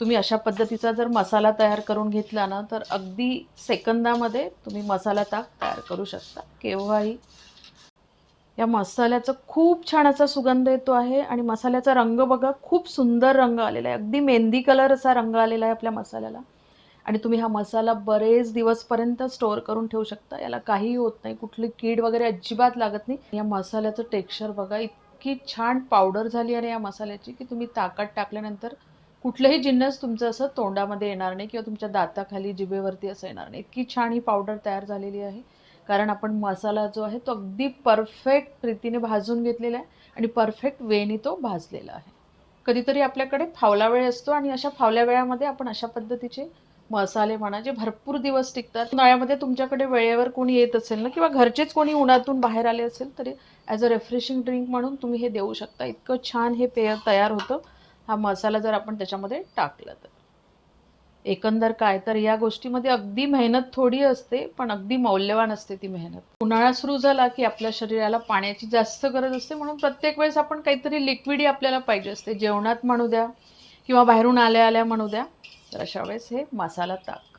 तुम्ही अशा पद्धतीचा जर मसाला तयार करून घेतला ना तर अगदी सेकंदामध्ये तुम्ही मसाला ताक तयार करू शकता. केव्हाही. या मसाल्याचा खूप छान असा सुगंध येतो आहे आणि मसाल्याचा रंग बघा खूप सुंदर रंग आलेला आहे. अगदी मेहंदी कलर असा रंग आलेला आहे आपल्या मसाल्याला. आणि तुम्ही हा मसाला बरेच दिवसपर्यंत स्टोअर करून ठेवू शकता. याला काहीही होत नाही. कुठली कीड वगैरे अजिबात लागत नाही. या मसाल्याचं टेक्स्चर बघा इतकी छान पावडर झाली आहे या मसाल्याची की तुम्ही ताकात टाकल्यानंतर कुठलंही जिन्नस तुमचं असं तोंडामध्ये येणार नाही किंवा तुमच्या दाताखाली जिभेवरती असं येणार नाही. इतकी छान ही पावडर तयार झालेली आहे. कारण आपण मसाला जो आहे तो अगदी परफेक्ट रीतीने भाजून घेतलेला आहे आणि परफेक्ट वेने तो भाजलेला आहे. कधीतरी आपल्याकडे फावला वेळ असतो आणि अशा फावल्या वेळामध्ये आपण अशा पद्धतीचे मसाले म्हणा जे भरपूर दिवस टिकतात उन्हाळ्यामध्ये तुमच्याकडे वेळेवर कोणी येत असेल ना किंवा घरचेच कोणी उन्हातून बाहेर आले असेल तरी ॲज अ रेफ्रेशिंग ड्रिंक म्हणून तुम्ही हे देऊ शकता. इतकं छान हे पेय तयार होतं. हा मसाला जर आपण त्याच्यामध्ये टाकला तर. एकंदर काय तर या गोष्टीमध्ये अगदी मेहनत थोडी असते पण अगदी मौल्यवान असते ती मेहनत. उन्हाळा सुरू झाला की आपल्या शरीराला पाण्याची जास्त गरज असते म्हणून प्रत्येक वेळेस आपण काहीतरी लिक्विडी आपल्याला पाहिजे असते. जेवणात म्हणू द्या किंवा बाहेरून आल्या आल्या म्हणू द्या तर अशा वेळेस हे मसाला ताक.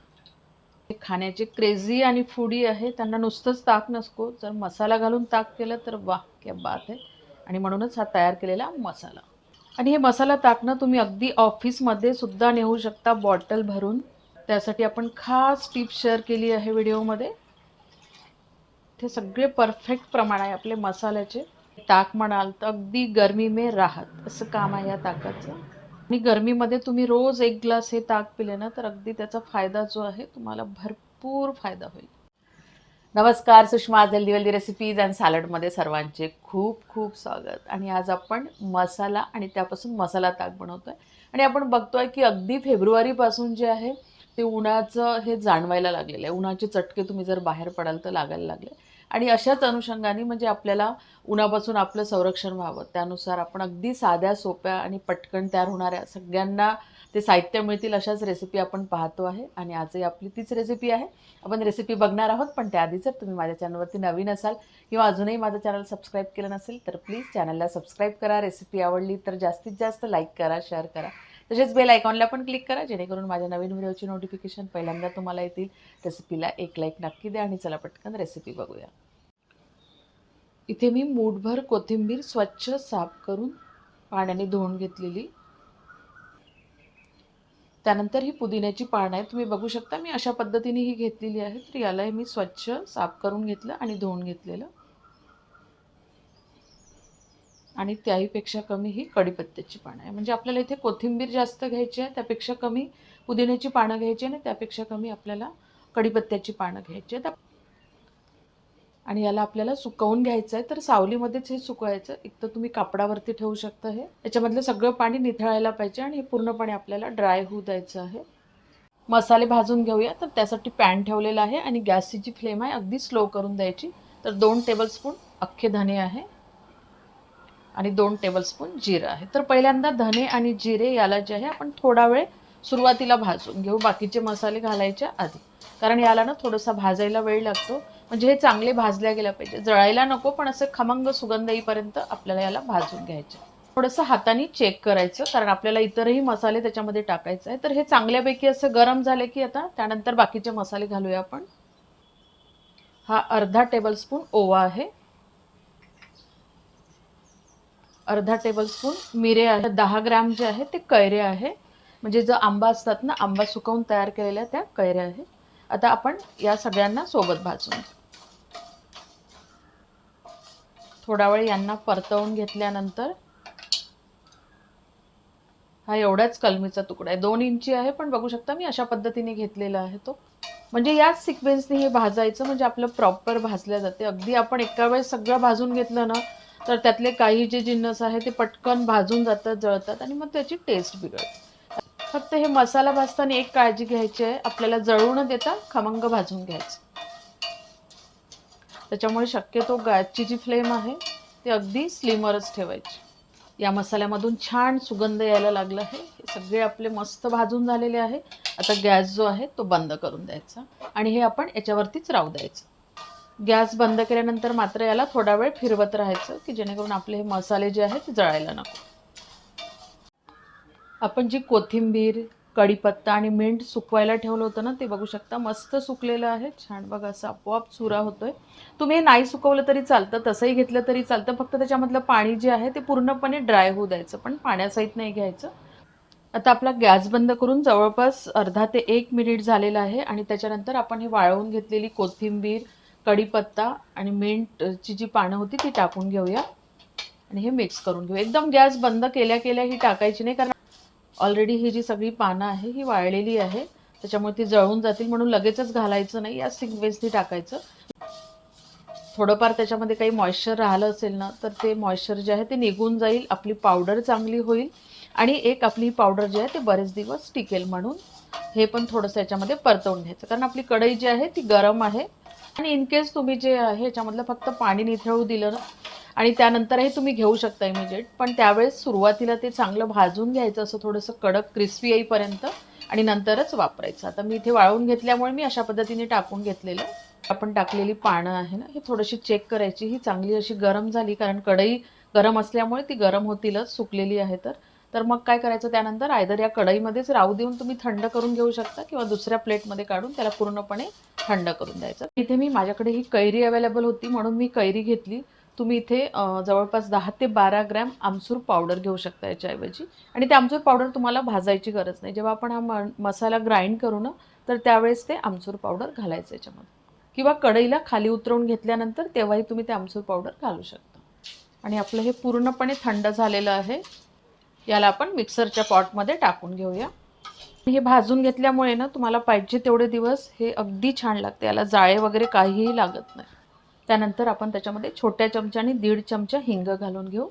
हे खाण्याचे क्रेझी आणि फूडी आहे त्यांना नुसतंच ताक नसतो. जर मसाला घालून ताक केलं तर वा क्या बात आहे. आणि म्हणूनच हा तयार केलेला मसाला. आणि हे मसाला ताकणं तुम्ही अगदी ऑफिसमध्ये सुद्धा नेऊ शकता बॉटल भरून. त्यासाठी आपण खास टिप शेअर केली आहे व्हिडिओमध्ये. ते सगळे परफेक्ट प्रमाण आहे आपले मसाल्याचे. ताक म्हणाल तर अगदी गरमी मे राहत असं काम आहे या ताकाचं. आणि गरमीमध्ये तुम्ही रोज एक ग्लास हे ताक पिले ना तर अगदी त्याचा फायदा जो आहे तुम्हाला भरपूर फायदा होईल. नमस्कार Sushma healthy healthy recipes and सॅलडमध्ये सर्वांचे खूप खूप स्वागत. आणि आज आपण मसाला आणि त्यापासून मसाला ताक बनवतोय. आणि आपण बघतोय की अगदी फेब्रुवारीपासून जे आहे ते उन्हाचं हे जाणवायला लागलेलं आहे. उन्हाचे चटके तुम्ही जर बाहेर पडाल तर लागायला लागले. आणि अशाच अनुषंगाने म्हणजे आपल्याला उन्हापासून आपलं संरक्षण व्हावं. त्यानुसार आपण अगदी साध्या सोप्या आणि पटकन तयार होणाऱ्या सगळ्यांना ते साहित्य मिळतील अशाच रेसिपी आपण पाहतो आहे. आणि आजही आपली तीच रेसिपी आहे. आपण रेसिपी बघणार आहोत पण त्याआधी जर तुम्ही माझ्या चॅनलवरती नवीन असाल किंवा अजूनही माझं चॅनल सबस्क्राईब केलं नसेल तर प्लीज चॅनलला सबस्क्राईब करा. रेसिपी आवडली तर जास्तीत जास्त लाईक करा शेअर करा. तसेच बेल आयकॉनला पण क्लिक करा जेणेकरून माझ्या नवीन व्हिडिओची नोटिफिकेशन पहिल्यांदा तुम्हाला येतील. रेसिपीला एक लाईक नक्की द्या आणि चला पटकन रेसिपी बघूया. इथे मी मूठभर कोथिंबीर स्वच्छ साफ करून पाण्याने धुवून घेतलेली. त्यानंतर ही पुदिन्याची पानं आहेत तुम्ही बघू शकता. मी अशा पद्धतीने ही घेतलेली आहे तर यालाही मी स्वच्छ साफ करून घेतलं आणि धुवून घेतलेलं. आणि त्याहीपेक्षा कमी ही कढीपत्त्याची पानं आहे. म्हणजे आपल्याला इथे कोथिंबीर जास्त घ्यायची आहे त्यापेक्षा कमी पुदिन्याची पानं घ्यायची आणि त्यापेक्षा कमी आपल्याला कढीपत्त्याची पानं घ्यायची आहेत. आणि याला आपल्याला सुकवून घ्यायचं आहे. तर सावलीमध्येच हे सुकवायचं. एक तर तुम्ही कापडावरती ठेवू शकता हे. याच्यामधलं सगळं पाणी निथळायला पाहिजे आणि हे पूर्णपणे आपल्याला ड्राय होऊ द्यायचं आहे. मसाले भाजून घेऊया. तर त्यासाठी पॅन ठेवलेला आहे आणि गॅसची जी फ्लेम आहे अगदी स्लो करून द्यायची. तर दोन टेबलस्पून अख्खे धने आहे. आणि दोन टेबलस्पून जिरं आहे. तर पहिल्यांदा धने आणि जिरे याला जे आहे आपण थोडा वेळ सुरुवातीला भाजून घेऊ. बाकीचे मसाले घालायच्या आधी. कारण याला ना थोडंसं भाजायला वेळ लागतो. म्हणजे हे चांगले भाजल्या गेलं पाहिजे. जळायला नको पण असं खमंग सुगंध येईपर्यंत आपल्याला याला भाजून घ्यायचं. थोडंसं हाताने चेक करायचं. कारण आपल्याला इतरही मसाले त्याच्यामध्ये टाकायचे आहे तर हे चांगल्यापैकी असं गरम झाले की आता त्यानंतर बाकीचे मसाले घालूया आपण. हा अर्धा टेबलस्पून ओवा आहे. अर्धा टेबलस्पून मिरे आहे. दहा ग्रॅम जे आहे ते कैरे आहे. म्हणजे जो आंबा असतात ना आंबा सुकवून तयार केलेल्या त्या कैऱ्या आहे. आता आपण या सगळ्यांना सोबत भाजून थोडा वेळ यांना परतवून घेतल्यानंतर हा एवढाच कलमीचा तुकडा आहे. दोन इंची आहे पण बघू शकता मी अशा पद्धतीने घेतलेला आहे तो. म्हणजे याच सिक्वेन्सने हे भाजायचं म्हणजे आपलं प्रॉपर भाजल्या जाते. अगदी आपण एका वेळेस सगळं भाजून घेतलं ना तर त्यातले काही जे जिन्नस आहे ते पटकन भाजून जातात जळतात आणि मग त्याची टेस्ट बिघडते. फक्त हे मसाला भाजताना एक काळजी घ्यायची आहे. आपल्याला जळू न देता खमंग भाजून घ्यायचं. त्याच्यामुळे शक्यतो गॅसची जी फ्लेम आहे ती अगदी स्लिमरच ठेवायची. या मसाल्यामधून छान सुगंध यायला लागला आहे. हे सगळे आपले मस्त भाजून झालेले आहे. आता गॅस जो आहे तो बंद करून द्यायचा. आणि हे आपण याच्यावरतीच राहू द्यायचं. गॅस बंद केल्यानंतर मात्र याला थोडा वेळ फिरवत राहायचं की जेणेकरून आपले हे मसाले जे आहेत ते जळायला नको. आपण जी कोथिंबीर कढीपत्ता आणि मिंट सुकवायला ठेवलं होतं ना ते बघू शकता. मस्त सुकलेलं आहे. छान बघा असं आपोआप चुरा होतोय. तुम्ही हे नाही सुकवलं तरी चालतं तसंही घेतलं तरी चालतं. फक्त त्याच्यामधलं पाणी जे आहे ते पूर्णपणे ड्राय होऊ द्यायचं पण पाण्यासहित नाही घ्यायचं. आता आपला गॅस बंद करून जवळपास अर्धा ते एक मिनिट झालेला आहे आणि त्याच्यानंतर आपण हे वाळवून घेतलेली कोथिंबीर कढीपत्ता आणि मिंटची जी पानं होती ती टाकून घेऊया. आणि हे मिक्स करून घेऊ एकदम गॅस बंद केल्या केल्या ही टाकायची नाही कारण ऑलरेडी ही जी सगळी पानं आहे ही वाळलेली आहे. त्याच्यामुळे ती जळून जातील म्हणून लगेचच घालायचं नाही. या सिक्वेन्सनी टाकायचं. थोडंफार त्याच्यामध्ये काही मॉइश्चर राहिलं असेल ना तर ते मॉइश्चर जे आहे ते निघून जाईल. आपली पावडर चांगली होईल. आणि एक आपली ही पावडर जी आहे ते बरेच दिवस टिकेल म्हणून. हे पण थोडंसं याच्यामध्ये परतवून घ्यायचं. कारण आपली कढई जी आहे ती गरम आहे. आणि इन केस तुम्ही जे ह्याच्यामधलं फक्त पाणी निथळू दिलं ना आणि त्यानंतरही तुम्ही घेऊ शकता इमिजिएट पण त्यावेळेस सुरुवातीला ते चांगलं भाजून घ्यायचं असं थोडंसं कडक क्रिस्पी येईपर्यंत आणि नंतरच वापरायचं. आता मी इथे वाळवून घेतल्यामुळे मी अशा पद्धतीने टाकून घेतलेलं. आपण टाकलेली पानं आहे ना ही थोडीशी चेक करायची. ही चांगली अशी गरम झाली कारण कढई गरम असल्यामुळे ती गरम होतीलच सुकलेली आहे तर. तर मग काय करायचं त्यानंतर आयदर या कढईमध्येच राहू देऊन तुम्ही थंड करून घेऊ शकता किंवा दुसऱ्या प्लेटमध्ये काढून त्याला पूर्णपणे थंड करून द्यायचं. इथे मी माझ्याकडे ही कैरी अवेलेबल होती म्हणून मी कैरी घेतली. तुम्ही इथे जवळपास दहा ते बारा ग्रॅम आमसूर पावडर घेऊ शकता याच्याऐवजी. आणि ते आमचूर पावडर तुम्हाला भाजायची गरज नाही. जेव्हा आपण हा म मसाला ग्राइंड करू ना तर त्यावेळेस ते आमचूर पावडर घालायचं याच्यामध्ये. किंवा कढईला खाली उतरवून घेतल्यानंतर तेव्हाही तुम्ही ते आमचूर पावडर घालू शकता. आणि आपलं हे पूर्णपणे थंड झालेलं आहे. याला आपण मिक्सरच्या पॉटमध्ये टाकून घेऊया. हे भाजून घेतल्यामुळे ना तुम्हाला पाहिजे तेवढे दिवस हे अगदी छान लागते. याला जाळे वगैरे काहीही लागत नाही. त्यानंतर आपण त्याच्यामध्ये छोट्या चमच्याने दीड चमचा हिंग घालून घेऊ.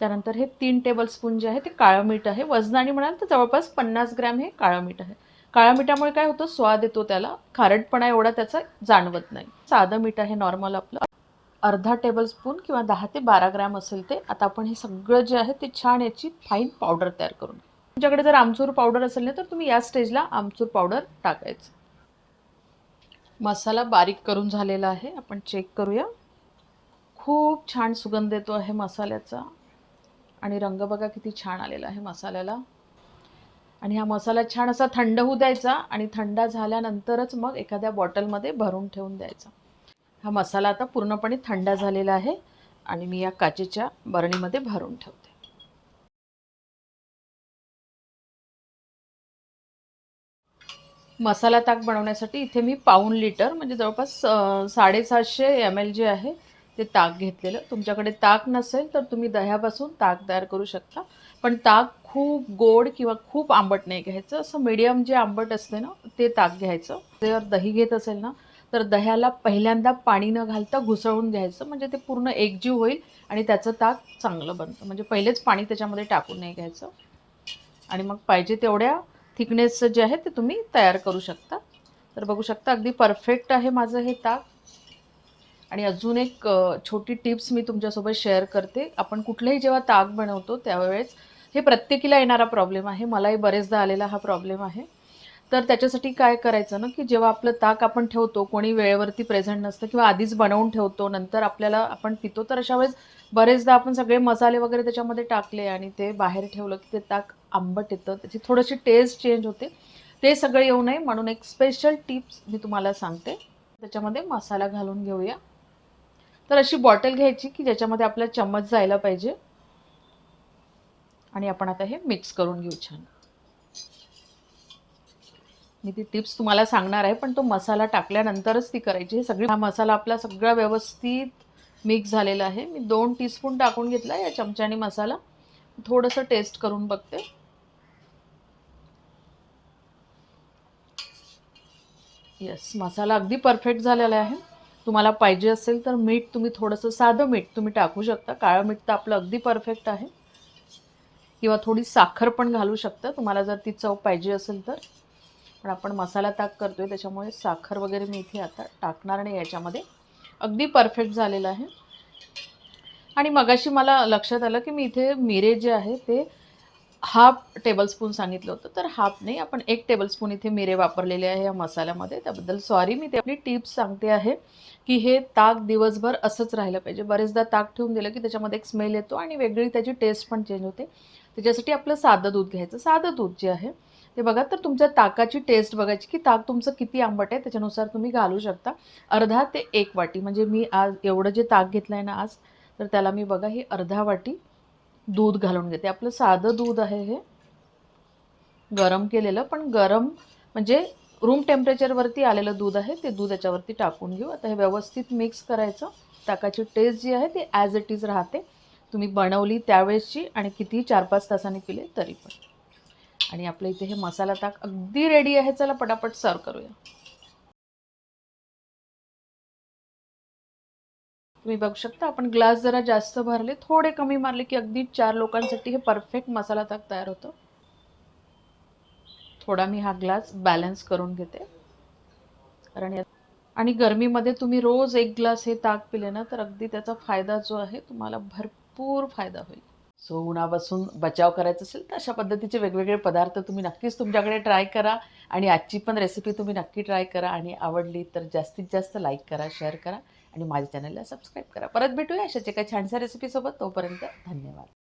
त्यानंतर हे तीन टेबलस्पून जे आहे ते काळं मीठ आहे. वजनाने म्हणाल तर जवळपास पन्नास ग्रॅम हे काळं मीठ आहे. काळ्या मिठामुळे काय होतं? स्वाद येतो त्याला. खारटपणा एवढा त्याचा जाणवत नाही. साधं मीठ आहे नॉर्मल आपलं. अर्धा टेबलस्पून किंवा दहा ते बारा ग्रॅम असेल ते. आता आपण हे सगळं जे आहे ते छान याची फाईन पावडर तयार करून घेऊ. तुमच्याकडे जर आमचूर पावडर असेल ना तर तुम्ही या स्टेजला आमचूर पावडर टाकायचं. मसाला बारीक करून झालेला आहे. आपण चेक करूया. खूप छान सुगंध येतो आहे मसाल्याचा. आणि रंग बघा किती छान आलेला आहे मसाल्याला. आणि हा मसाला छान असा थंड होऊ द्यायचा आणि थंड झाल्यानंतरच मग एखाद्या बॉटलमध्ये भरून ठेवून द्यायचा. हा मसाला आता पूर्णपणे थंड झालेला आहे. आणि मी या काचेच्या बरणीमध्ये भरून ठेवते. मसाला ताक बनवण्यासाठी इथे मी पाऊण लिटर म्हणजे जवळपास साडेसातशे एम एल जे आहे ते ताक घेतलेलं. तुमच्याकडे ताक नसेल तर तुम्ही दह्यापासून ताक तयार करू शकता. पण ताक खूप गोड किंवा खूप आंबट नाही घ्यायचं. असं मीडियम जे आंबट असते ना ते ताक घ्यायचं. जर दही घेत असेल ना तर दह्याला पहिल्यांदा पाणी न घालता घुसळून घ्यायचं. म्हणजे ते पूर्ण एकजीव होईल आणि त्याचं ताक चांगलं बनतं. म्हणजे पहिलेच पाणी त्याच्यामध्ये टाकून नाही घ्यायचं. आणि मग पाहिजे तेवढ्या थिकनेसचं जे आहे ते तुम्ही तयार करू शकता. तर बघू शकता अगदी परफेक्ट आहे माझं हे ताक. आणि अजून एक छोटी टिप्स मी तुमच्यासोबत शेअर करते. आपण कुठलंही जेव्हा ताक बनवतो त्यावेळेस हे प्रत्येकीला येणारा प्रॉब्लेम आहे. मलाही बरेचदा आलेला हा प्रॉब्लेम आहे. तर त्याच्यासाठी काय करायचं ना की जेव्हा आपलं ताक आपण ठेवतो कोणी वेळेवरती प्रेझेंट नसतं किंवा आधीच बनवून ठेवतो नंतर आपल्याला आपण पितो तर अशा वेळेस बरेचदा आपण सगळे मसाले वगैरे त्याच्यामध्ये टाकले आणि ते बाहेर ठेवलं की ते ताक आंबट येतं. त्याची थोडीशी टेस्ट चेंज होते. ते सगळं येऊ नये म्हणून एक स्पेशल टिप्स मी तुम्हाला सांगते. त्याच्यामध्ये मसाला घालून घेऊया. तर अशी बॉटल घ्यायची की ज्याच्यामध्ये आपला चम्मच जायला पाहिजे. आणि आपण आता हे मिक्स करून घेऊ छान. मी ती टिप्स तुम्हाला सांगणार आहे पण तो मसाला टाकल्यानंतरच ती करायची. हे सगळी हा मसाला आपला सगळा व्यवस्थित मिक्स झालेला आहे. मी दोन टीस्पून टाकून घेतला या चमच्याने मसाला. थोडंसं टेस्ट करून बघते. येस मसाला अगदी परफेक्ट झालेला आहे. तुम्हाला पाहिजे असेल तर मीठ तुम्ही थोडंसं साधं मीठ तुम्ही टाकू शकता. काळं मीठ तर आपलं अगदी परफेक्ट आहे. किंवा थोडी साखर पण घालू शकता. तुम्हाला जर ती चव पाहिजे असेल तर. पण आपण मसाला ताक करतोय त्याच्यामुळे साखर वगैरे मी इथे आता टाकणार नाही याच्यामध्ये. अगदी परफेक्ट झालेलं आहे. आणि मगाशी मला लक्षात आलं की मी इथे मिरे जे आहे ते हाफ टेबलस्पून सांगितलं होतं. तर हाफ नाही आपण एक टेबलस्पून इथे मिरे वापरलेले आहे या मसाल्यामध्ये. त्याबद्दल सॉरी मी ते आपली टिप्स सांगते आहे की हे ताक दिवसभर असंच राहिलं पाहिजे. बरेचदा ताक ठेवून दिलं की त्याच्यामध्ये एक स्मेल येतो आणि वेगळी त्याची टेस्ट पण चेंज होते. त्याच्यासाठी आपलं साधं दूध घ्यायचं. साधं दूध जे आहे ते बघा तर तुमच्या ताकाची टेस्ट बघायची की ताक तुमचं किती आंबट आहे त्याच्यानुसार तुम्ही घालू शकता. अर्धा ते एक वाटी म्हणजे मी आज एवढं जे ताक घेतलं आहे ना आज तर त्याला मी बघा ही अर्धा वाटी दूध घालून घेते. आपलं साधं दूध आहे हे. गरम केलेलं पण गरम म्हणजे रूम टेम्परेचरवरती आलेलं दूध आहे ते दूध याच्यावरती टाकून घेऊ. आता हे व्यवस्थित मिक्स करायचं. ताकाची टेस्ट जी आहे ती ॲज इट इज राहते. तुम्ही बनवली त्यावेळेसची आणि कितीही चार पाच तासांनी पिले तरी पण. आणि आपल्या इथे हे मसाला ताक अगदी रेडी आहे. चला पटापट सर्व करूया. तुम्ही बघू शकता आपण ग्लास जरा जास्त भरले थोडे कमी मारले की अगदी चार लोकांसाठी हे परफेक्ट मसाला ताक तयार होतं. थोडा मी हा ग्लास बॅलन्स करून घेते. कारण या आणि गरमीमध्ये तुम्ही रोज एक ग्लास हे ताक पिले ना तर अगदी त्याचा फायदा जो आहे तुम्हाला भरपूर फायदा होईल. सो उन्हापासून बचाव करायचा असेल तर अशा पद्धतीचे वेगवेगळे पदार्थ तुम्ही नक्कीच तुमच्याकडे ट्राय करा. आणि आजची पण रेसिपी तुम्ही नक्की ट्राय करा. आणि आवडली तर जास्तीत जास्त लाईक करा शेअर करा. आणि माझ्या चॅनलला सबस्क्राईब करा. परत भेटूया अशाच एका छानशा रेसिपीसोबत तोपर्यंत धन्यवाद.